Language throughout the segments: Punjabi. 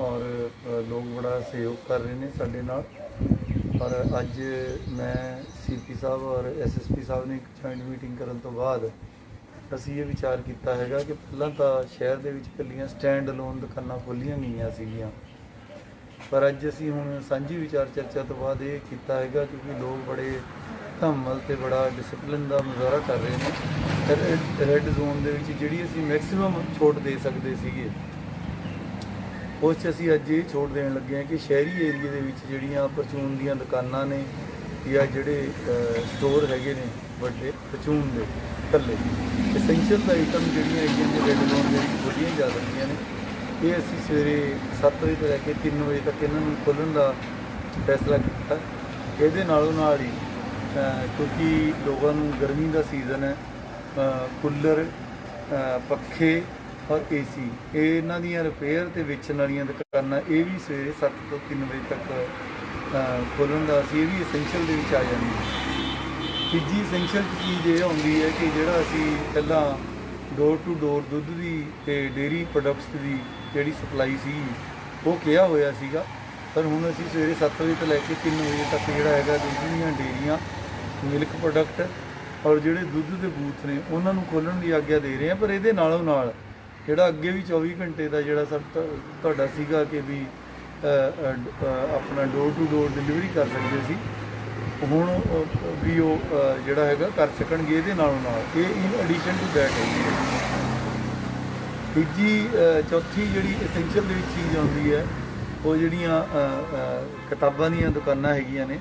ਔਰ ਲੋਕ ਬੜਾ ਸਹਿਯੋਗ ਕਰ ਰਹੇ ਨੇ ਸਾਡੇ ਨਾਲ। ਔਰ ਅੱਜ ਮੈਂ ਸੀਪੀ ਸਾਹਿਬ ਔਰ ਐਸਐਸਪੀ ਸਾਹਿਬ ਨੇ ਇੱਕ ਜੁਆਇੰਟ ਮੀਟਿੰਗ ਕਰਨ ਤੋਂ ਬਾਅਦ ਅਸੀਂ ਇਹ ਵਿਚਾਰ ਕੀਤਾ ਹੈਗਾ ਕਿ ਪਹਿਲਾਂ ਤਾਂ ਸ਼ਹਿਰ ਦੇ ਵਿੱਚ ਇਕੱਲੀਆਂ ਸਟੈਂਡ ਅਲੋਨ ਦੁਕਾਨਾਂ ਖੋਲੀਆਂ ਗਈਆਂ ਸੀਗੀਆਂ। ਪਰ ਅੱਜ ਅਸੀਂ ਹੁਣ ਸਾਂਝੀ ਵਿਚਾਰ ਚਰਚਾ ਤੋਂ ਬਾਅਦ ਇਹ ਕੀਤਾ ਹੈਗਾ ਕਿਉਂਕਿ ਲੋਕ ਬੜੇ ਧੰਮਲ ਤੇ ਬੜਾ ਡਿਸਪਲਿਨ ਦਾ ਮੁਜ਼ਾਹਰਾ ਕਰ ਰਹੇ ਨੇ। ਰੈੱਡ ਜ਼ੋਨ ਦੇ ਵਿੱਚ ਜਿਹੜੀ ਅਸੀਂ ਮੈਕਸਿਮਮ ਛੋਟ ਦੇ ਸਕਦੇ ਸੀਗੇ ਉਸ 'ਚ ਅਸੀਂ ਅੱਜ ਇਹ ਛੋਟ ਦੇਣ ਲੱਗੇ ਹਾਂ ਕਿ ਸ਼ਹਿਰੀ ਏਰੀਏ ਦੇ ਵਿੱਚ ਜਿਹੜੀਆਂ ਪਰਚੂਨ ਦੀਆਂ ਦੁਕਾਨਾਂ ਨੇ ਜਾਂ ਜਿਹੜੇ ਸਟੋਰ ਹੈਗੇ ਨੇ ਵੱਡੇ ਪਰਚੂਨ ਦੇ ਥੱਲੇ ਐਸੈਂਸ਼ੀਅਲ ਆਈਟਮ ਜਿਹੜੀਆਂ ਹੈਗੀਆਂ ਨੇ ਰੈੱਡ ਜ਼ੋਨ ਦੇ ਵਿੱਚ ਖੋਲ੍ਹੀਆਂ ਜਾ ਸਕਦੀਆਂ ਨੇ। ਇਹ ਅਸੀਂ ਸਵੇਰੇ 7 ਵਜੇ ਤੋਂ ਲੈ ਕੇ 3 ਵਜੇ ਤੱਕ ਇਹਨਾਂ ਨੂੰ ਖੋਲ੍ਹਣ ਦਾ ਫੈਸਲਾ ਕੀਤਾ। ਇਹਦੇ ਨਾਲੋਂ ਨਾਲ ਹੀ ਕਿਉਂਕਿ ਲੋਕਾਂ ਨੂੰ ਗਰਮੀ ਦਾ ਸੀਜ਼ਨ ਹੈ ਕੂਲਰ ਪੱਖੇ ਔਰ ਏਸੀ ਇਹ ਇਹਨਾਂ ਦੀਆਂ ਰਿਪੇਅਰ ਤੇ ਵੇਚਣ ਵਾਲੀਆਂ ਦੁਕਾਨਾਂ, ਇਹ ਵੀ ਸਵੇਰੇ 7 ਤੋਂ 3 ਵਜੇ ਤੱਕ ਖੋਲ੍ਹਣ ਦਾ ਅਸੀਂ ਇਹ ਵੀ ਐਸੈਂਸ਼ੀਅਲ ਦੇ ਵਿੱਚ ਆ ਜਾਂਦੀ ਹੈ। ਤੀਜੀ ਐਸੈਂਸ਼ੀਅਲ ਚੀਜ਼ ਇਹ ਆਉਂਦੀ ਹੈ ਕਿ ਜਿਹੜਾ ਅਸੀਂ ਪਹਿਲਾਂ ਡੋਰ ਟੂ ਡੋਰ ਦੁੱਧ ਦੀ ਤੇ ਡੇਰੀ ਪ੍ਰੋਡਕਟਸ ਦੀ ਜਿਹੜੀ ਸਪਲਾਈ ਸੀ, ਉਹ ਕਿਹਾ ਹੋਇਆ ਸੀਗਾ। ਪਰ ਹੁਣ ਅਸੀਂ ਸਵੇਰੇ 7 ਵਜੇ ਤੋਂ ਲੈ ਕੇ 3 ਵਜੇ ਤੱਕ ਜਿਹੜਾ ਹੈਗਾ ਦੁੱਧ ਦੀਆਂ ਡੇਰੀਆਂ ਮਿਲਕ ਪ੍ਰੋਡਕਟ ਔਰ ਜਿਹੜੇ ਦੁੱਧ ਦੇ ਬੂਥ ਨੇ, ਉਹਨਾਂ ਨੂੰ ਖੋਲ੍ਹਣ ਦੀ ਆਗਿਆ ਦੇ ਰਹੇ ਹਾਂ। ਪਰ ਇਹਦੇ ਨਾਲੋਂ ਨਾਲ ਜਿਹੜਾ ਅੱਗੇ ਵੀ 24 ਘੰਟੇ ਦਾ ਜਿਹੜਾ ਸਭ ਤੁਹਾਡਾ ਸੀਗਾ ਕਿ ਵੀ ਆਪਣਾ ਡੋਰ ਟੂ ਡੋਰ ਡਿਲੀਵਰੀ ਕਰ ਸਕਦੇ ਸੀ। ਹੁਣ ਵੀ ਉਹ ਜਿਹੜਾ ਹੈਗਾ ਕਰ ਸਕਣਗੇ ਇਹਦੇ ਨਾਲੋਂ ਨਾਲ। ਇਹ ਇਨ ਐਡੀਸ਼ਨ ਟੂ ਦੈਟ ਹੈ। ਤੀਜੀ ਚੌਥੀ ਜਿਹੜੀ ਐਸੈਂਸ਼ੀਅਲ ਦੇ ਵਿੱਚ ਚੀਜ਼ ਆਉਂਦੀ ਹੈ, ਉਹ ਜਿਹੜੀਆਂ ਕਿਤਾਬਾਂ ਦੀਆਂ ਦੁਕਾਨਾਂ ਹੈਗੀਆਂ ਨੇ,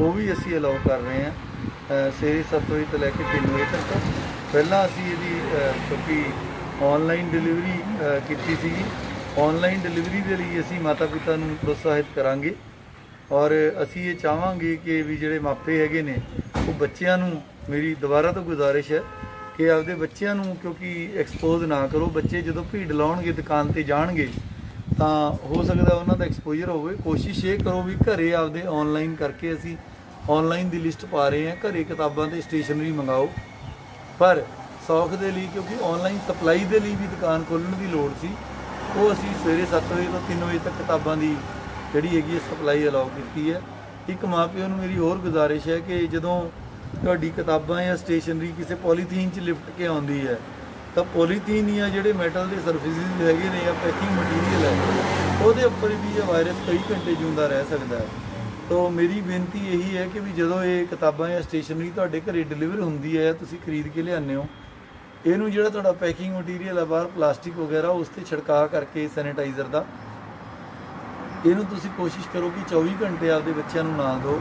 ਉਹ ਵੀ ਅਸੀਂ ਅਲਾਉ ਕਰ ਰਹੇ ਹਾਂ। ਸਵੇਰੇ 7 ਵਜੇ ਤੋਂ ਲੈ ਕੇ 3 ਵਜੇ ਤੱਕ। ਪਹਿਲਾਂ ਅਸੀਂ ਇਹਦੀ ਕਿਉਂਕਿ ਆਨਲਾਈਨ ਡਿਲੀਵਰੀ ਕੀਤੀ ਸੀਗੀ। ਆਨਲਾਈਨ ਡਿਲੀਵਰੀ ਦੇ ਲਈ ਅਸੀਂ ਮਾਤਾ ਪਿਤਾ ਨੂੰ ਪ੍ਰੋਤਸਾਹਿਤ ਕਰਾਂਗੇ ਔਰ ਅਸੀਂ ਇਹ ਚਾਹਾਂਗੇ ਕਿ ਵੀ ਜਿਹੜੇ ਮਾਪੇ ਹੈਗੇ ਨੇ, ਉਹ ਬੱਚਿਆਂ ਨੂੰ ਮੇਰੀ ਦੁਬਾਰਾ ਤੋਂ ਗੁਜ਼ਾਰਿਸ਼ ਹੈ ਕਿ ਆਪਦੇ ਬੱਚਿਆਂ ਨੂੰ ਕਿਉਂਕਿ ਐਕਸਪੋਜ਼ ਨਾ ਕਰੋ। ਬੱਚੇ ਜਦੋਂ ਭੀੜ ਲਾਉਣਗੇ, ਦੁਕਾਨ ਤੇ ਜਾਣਗੇ, ਤਾਂ ਹੋ ਸਕਦਾ ਉਹਨਾਂ ਦਾ ਐਕਸਪੋਜ਼ਰ ਹੋਵੇ। ਕੋਸ਼ਿਸ਼ ਇਹ ਕਰੋ ਵੀ ਘਰੇ ਆਪਦੇ ਆਨਲਾਈਨ ਕਰਕੇ ਅਸੀਂ ਆਨਲਾਈਨ ਦੀ ਲਿਸਟ ਪਾ ਰਹੇ ਹਾਂ। ਘਰੇ ਕਿਤਾਬਾਂ ਤੇ ਸਟੇਸ਼ਨਰੀ ਮੰਗਾਓ। ਪਰ ਸੌਖ ਦੇ ਲਈ ਕਿਉਂਕਿ ਆਨਲਾਈਨ ਸਪਲਾਈ ਦੇ ਲਈ ਵੀ ਦੁਕਾਨ ਖੋਲ੍ਹਣ ਦੀ ਲੋੜ ਸੀ। ਉਹ ਅਸੀਂ ਸਵੇਰੇ 7 ਵਜੇ ਤੋਂ 3 ਵਜੇ ਤੱਕ ਕਿਤਾਬਾਂ ਦੀ ਜਿਹੜੀ ਹੈਗੀ ਹੈ ਸਪਲਾਈ ਅਲਾਉ ਕੀਤੀ ਹੈ। ਇੱਕ ਮਾਪਿਓ ਨੂੰ ਮੇਰੀ ਹੋਰ ਗੁਜ਼ਾਰਿਸ਼ ਹੈ ਕਿ ਜਦੋਂ ਤੁਹਾਡੀ ਕਿਤਾਬਾਂ ਜਾਂ ਸਟੇਸ਼ਨਰੀ ਕਿਸੇ ਪੋਲੀਥੀਨ 'ਚ ਲਿਫਟ ਕੇ ਆਉਂਦੀ ਹੈ, ਤਾਂ ਪੋਲੀਥੀਨ ਜਾਂ ਜਿਹੜੇ ਮੈਟਲ ਦੇ ਸਰਫੇਸਿਸ ਹੈਗੇ ਨੇ ਜਾਂ ਪੈਕਿੰਗ ਮਟੀਰੀਅਲ ਹੈ, ਉਹਦੇ ਉੱਪਰ ਵੀ ਇਹ ਵਾਇਰਸ ਕਈ ਘੰਟੇ ਜਿਉਂਦਾ ਰਹਿ ਸਕਦਾ ਹੈ। ਤੋ ਮੇਰੀ ਬੇਨਤੀ ਇਹੀ ਹੈ ਕਿ ਵੀ ਜਦੋਂ ਇਹ ਕਿਤਾਬਾਂ ਜਾਂ ਸਟੇਸ਼ਨਰੀ ਤੁਹਾਡੇ ਘਰੇ ਡਿਲੀਵਰ ਹੁੰਦੀ ਹੈ ਤੁਸੀਂ ਖਰੀਦ ਕੇ ਲਿਆਉਂਦੇ ਹੋ ਇਹਨੂੰ ਜਿਹੜਾ ਤੁਹਾਡਾ ਪੈਕਿੰਗ ਮਟੀਰੀਅਲ ਆ, ਬਾਹਰ ਪਲਾਸਟਿਕ ਵਗੈਰਾ, ਉਸ ਤੇ ਛਿੜਕਾਅ ਕਰਕੇ ਸੈਨੀਟਾਈਜ਼ਰ ਦਾ। ਇਹਨੂੰ ਤੁਸੀਂ ਕੋਸ਼ਿਸ਼ ਕਰੋ ਕਿ 24 ਘੰਟੇ ਆਪਦੇ ਬੱਚਿਆਂ ਨੂੰ ਨਾ ਦਿਓ।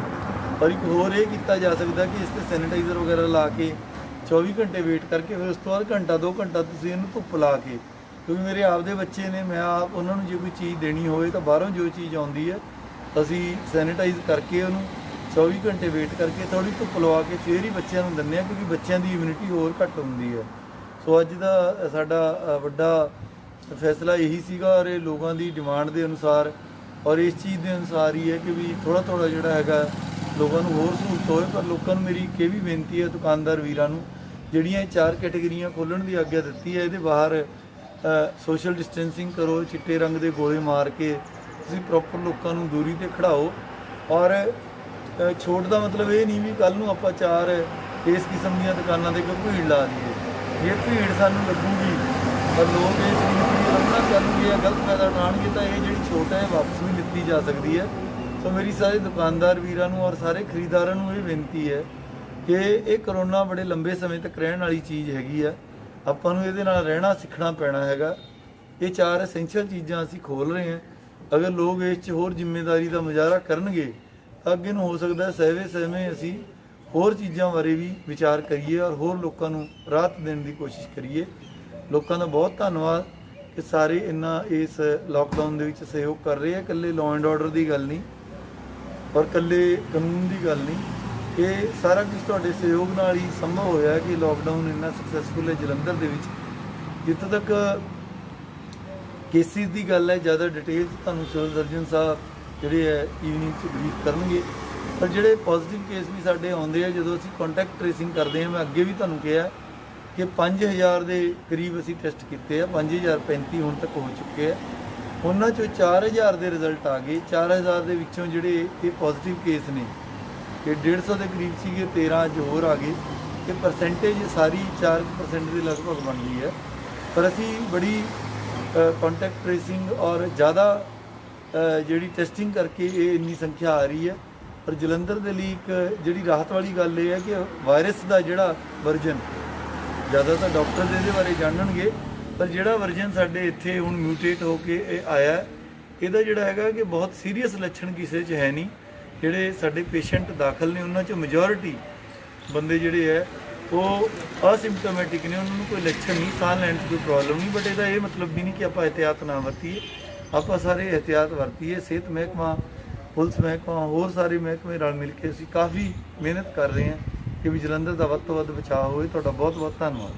ਪਰ ਇੱਕ ਹੋਰ ਇਹ ਕੀਤਾ ਜਾ ਸਕਦਾ ਕਿ ਇਸ ਤੇ ਸੈਨੀਟਾਈਜ਼ਰ ਵਗੈਰਾ ਲਾ ਕੇ 24 ਘੰਟੇ ਵੇਟ ਕਰਕੇ ਫਿਰ ਉਸ ਤੋਂ ਬਾਅਦ ਘੰਟਾ 2 ਘੰਟਾ ਤੁਸੀਂ ਇਹਨੂੰ ਧੁੱਪ ਲਾ ਕੇ, ਕਿਉਂਕਿ ਮੇਰੇ ਆਪਦੇ ਬੱਚੇ ਨੇ, ਮੈਂ ਆਪ ਉਹਨਾਂ ਨੂੰ ਜੇ ਕੋਈ ਚੀਜ਼ ਦੇਣੀ ਹੋਵੇ ਤਾਂ ਬਾਹਰੋਂ ਜੋ ਚੀਜ਼ ਆਉਂਦੀ ਹੈ, ਅਸੀਂ ਸੈਨੀਟਾਈਜ਼ ਕਰਕੇ ਉਹਨੂੰ 24 ਘੰਟੇ ਵੇਟ ਕਰਕੇ ਥੋੜੀ ਧੁੱਪ ਲਵਾ ਕੇ ਫਿਰ ਹੀ ਬੱਚਿਆਂ ਨੂੰ ਦਿੰਦੇ ਆ ਕਿਉਂਕਿ ਬੱਚਿਆਂ ਦੀ ਇਮਿਊਨਿਟੀ ਹੋਰ ਘੱਟ ਹੁੰਦੀ ਹੈ। ਸੋ ਅੱਜ ਦਾ ਸਾਡਾ ਵੱਡਾ ਫੈਸਲਾ ਇਹੀ ਸੀਗਾ ਔਰ ਇਹ ਲੋਕਾਂ ਦੀ ਡਿਮਾਂਡ ਦੇ ਅਨੁਸਾਰ ਔਰ ਇਸ ਚੀਜ਼ ਦੇ ਅਨੁਸਾਰ ਹੀ ਹੈ ਕਿ ਵੀ ਥੋੜਾ ਥੋੜਾ ਜਿਹੜਾ ਹੈਗਾ ਲੋਕਾਂ ਨੂੰ ਹੋਰ ਸਹੂਲਤ ਹੋਵੇ, ਪਰ ਲੋਕਾਂ ਨੂੰ ਮੇਰੀ ਇੱਕ ਇਹ ਵੀ ਬੇਨਤੀ ਹੈ ਦੁਕਾਨਦਾਰ ਵੀਰਾਂ ਨੂੰ, ਜਿਹੜੀਆਂ ਇਹ ਚਾਰ ਕੈਟੇਗਰੀਆਂ ਖੋਲਣ ਦੀ ਆਗਿਆ ਦਿੱਤੀ ਹੈ, ਇਹਦੇ ਬਾਹਰ ਸੋਸ਼ਲ ਡਿਸਟੈਂਸਿੰਗ ਕਰੋ, ਚਿੱਟੇ ਰੰਗ ਦੇ ਗੋਲੇ ਮਾਰ ਕੇ ਤੁਸੀਂ ਪ੍ਰੋਪਰ ਲੋਕਾਂ ਨੂੰ ਦੂਰੀ ਤੇ ਖੜਾਓ ਔਰ ਛੋਟ ਦਾ ਮਤਲਬ ਇਹ ਨਹੀਂ ਵੀ ਕੱਲ ਨੂੰ ਆਪਾਂ ਚਾਰ ਇਸ ਕਿਸਮ ਦੀਆਂ ਦੁਕਾਨਾਂ ਦੇ ਕੋਈ ਭੀੜ ਲਾ ਦਈਏ। ਜੇ ਭੀੜ ਸਾਨੂੰ ਲੱਗੂਗੀ ਪਰ ਲੋਕ ਇਹ ਚੀਜ਼ ਦੀ ਅਲਮਨਾ ਕਰਨਗੇ ਜਾਂ ਗਲਤ ਫਾਇਦਾ ਉਠਾਉਣਗੇ ਤਾਂ ਇਹ ਜਿਹੜੀ ਛੋਟ ਹੈ ਇਹ ਵਾਪਸ ਵੀ ਲਿੱਤੀ ਜਾ ਸਕਦੀ ਹੈ। ਸੋ ਮੇਰੀ ਸਾਰੇ ਦੁਕਾਨਦਾਰ ਵੀਰਾਂ ਨੂੰ ਔਰ ਸਾਰੇ ਖਰੀਦਦਾਰਾਂ ਨੂੰ ਇਹ ਬੇਨਤੀ ਹੈ ਕਿ ਇਹ ਕਰੋਨਾ ਬੜੇ ਲੰਬੇ ਸਮੇਂ ਤੱਕ ਰਹਿਣ ਵਾਲੀ ਚੀਜ਼ ਹੈਗੀ ਆ। ਆਪਾਂ ਨੂੰ ਇਹਦੇ ਨਾਲ ਰਹਿਣਾ ਸਿੱਖਣਾ ਪੈਣਾ ਹੈਗਾ। ਇਹ ਚਾਰ ਐਸੈਂਸ਼ੀਅਲ ਚੀਜ਼ਾਂ ਅਸੀਂ ਖੋਲ ਰਹੇ ਹਾਂ। ਅਗਰ ਲੋਕ ਇਸ 'ਚ ਹੋਰ ਜ਼ਿੰਮੇਵਾਰੀ ਦਾ ਮੁਜ਼ਾਹਰਾ ਕਰਨਗੇ, ਤਾਂ ਅੱਗੇ ਨੂੰ ਹੋ ਸਕਦਾ ਹੈ ਸਹਿਵੇ ਸਹਿਮੇ ਅਸੀਂ ਹੋਰ ਚੀਜ਼ਾਂ ਬਾਰੇ ਵੀ ਵਿਚਾਰ ਕਰੀਏ ਔਰ ਹੋਰ ਲੋਕਾਂ ਨੂੰ ਰਾਹਤ ਦੇਣ ਦੀ ਕੋਸ਼ਿਸ਼ ਕਰੀਏ। ਲੋਕਾਂ ਦਾ ਬਹੁਤ ਧੰਨਵਾਦ ਕਿ ਸਾਰੇ ਇੰਨਾ ਇਸ ਲਾਕਡਾਊਨ ਦੇ ਵਿੱਚ ਸਹਿਯੋਗ ਕਰ ਰਹੇ ਆ। ਇਕੱਲੇ ਲਾਅ ਐਂਡ ਆਰਡਰ ਦੀ ਗੱਲ ਨਹੀਂ ਔਰ ਇਕੱਲੇ ਕਾਨੂੰਨ ਦੀ ਗੱਲ ਨਹੀਂ। ਇਹ ਸਾਰਾ ਕੁਝ ਤੁਹਾਡੇ ਸਹਿਯੋਗ ਨਾਲ ਹੀ ਸੰਭਵ ਹੋਇਆ ਕਿ ਲਾਕਡਾਊਨ ਇੰਨਾ ਸਕਸੈਸਫੁਲ ਹੈ ਜਲੰਧਰ ਦੇ ਵਿੱਚ। ਜਿੱਥੇ ਤੱਕ ਕੇਸਿਸ ਦੀ ਗੱਲ ਹੈ, ਜ਼ਿਆਦਾ ਡਿਟੇਲਸ ਤੁਹਾਨੂੰ ਸਿਵਲ ਸਰਜਨ ਸਾਹਿਬ ਜਿਹੜੇ ਹੈ ਈਵਨਿੰਗ ਚ ਬਰੀਫ ਕਰਨਗੇ। ਪਰ ਜਿਹੜੇ ਪੋਜ਼ਿਟਿਵ ਕੇਸ ਵੀ ਸਾਡੇ ਆਉਂਦੇ ਆ, ਜਦੋਂ ਅਸੀਂ ਕੰਟੈਕਟ ਟ੍ਰੇਸਿੰਗ ਕਰਦੇ ਹਾਂ ਮੈਂ ਅੱਗੇ ਵੀ ਤੁਹਾਨੂੰ ਕਿਹਾ ਕਿ 5000 ਦੇ ਕਰੀਬ ਅਸੀਂ ਟੈਸਟ ਕੀਤੇ ਆ 5035 ਹੁਣ ਤੱਕ ਹੋ ਚੁੱਕੇ ਆ। ਉਹਨਾਂ ਚੋਂ 4000 ਦੇ ਰਿਜ਼ਲਟ ਆ ਗਏ। 4000 ਦੇ ਵਿੱਚੋਂ ਜਿਹੜੇ ਇਹ ਪੋਜ਼ਿਟਿਵ ਕੇਸ ਨੇ, ਇਹ 150 ਦੇ ਕਰੀਬ ਸੀਗੇ 13 ਅੱਜ ਹੋਰ ਆ ਗਏ। ਤੇ ਪਰਸੈਂਟੇਜ ਸਾਰੀ 4% ਦੇ ਲਗਭਗ ਬਣ ਗਈ ਹੈ। ਪਰ ਅਸੀਂ ਬੜੀ ਕੰਟੈਕਟ ਟ੍ਰੇਸਿੰਗ ਔਰ ਜ਼ਿਆਦਾ ਜਿਹੜੀ ਟੈਸਟਿੰਗ ਕਰਕੇ ਇਹ ਇੰਨੀ ਸੰਖਿਆ ਆ ਰਹੀ ਹੈ। ਪਰ ਜਲੰਧਰ ਦੇ ਲਈ ਇੱਕ ਜਿਹੜੀ ਰਾਹਤ ਵਾਲੀ ਗੱਲ ਇਹ ਹੈ ਕਿ ਵਾਇਰਸ ਦਾ ਜਿਹੜਾ ਵਰਜਨ, ਜ਼ਿਆਦਾ ਤਾਂ ਡਾਕਟਰ ਦੇ ਇਹਦੇ ਬਾਰੇ ਜਾਣਨਗੇ, ਪਰ ਜਿਹੜਾ ਵਰਜਨ ਸਾਡੇ ਇੱਥੇ ਹੁਣ ਮਿਊਟੇਟ ਹੋ ਕੇ ਇਹ ਆਇਆ, ਇਹਦਾ ਜਿਹੜਾ ਹੈਗਾ ਕਿ ਬਹੁਤ ਸੀਰੀਅਸ ਲੱਛਣ ਕਿਸੇ 'ਚ ਹੈ ਨਹੀਂ। ਜਿਹੜੇ ਸਾਡੇ ਪੇਸ਼ੈਂਟ ਦਾਖਲ ਨੇ, ਉਹਨਾਂ 'ਚ ਮੈਜੋਰਿਟੀ ਬੰਦੇ ਜਿਹੜੇ ਹੈ, ਉਹ ਅਸਿਮਟੋਮੈਟਿਕ ਨੇ, ਉਹਨਾਂ ਨੂੰ ਕੋਈ ਲੱਛਣ ਨਹੀਂ, ਸਾਹ ਲੈਣ 'ਚ ਕੋਈ ਪ੍ਰੋਬਲਮ ਨਹੀਂ ਬਟ ਇਹਦਾ ਇਹ ਮਤਲਬ ਵੀ ਨਹੀਂ ਕਿ ਆਪਾਂ ਇhtiyਾਤ ਨਾ ਵਰਤੀਏ। ਆਪਾਂ ਸਾਰੇ ਇhtiyਾਤ ਵਰਤੀਏ, ਸਿਹਤ ਮਹਿਕਮਾ ਪੁਲਿਸ ਮਹਿਕਮਾ, ਹੋਰ ਸਾਰੇ ਮਹਿਕਮੇ ਰਲ ਮਿਲ ਕੇ ਅਸੀਂ ਕਾਫੀ ਮਿਹਨਤ ਕਰ ਰਹੇ ਹਾਂ ਕਿ ਵੀ ਜਲੰਧਰ ਦਾ ਵੱਧ ਤੋਂ ਵੱਧ ਬਚਾਅ ਹੋਵੇ। ਤੁਹਾਡਾ ਬਹੁਤ ਬਹੁਤ ਧੰਨਵਾਦ।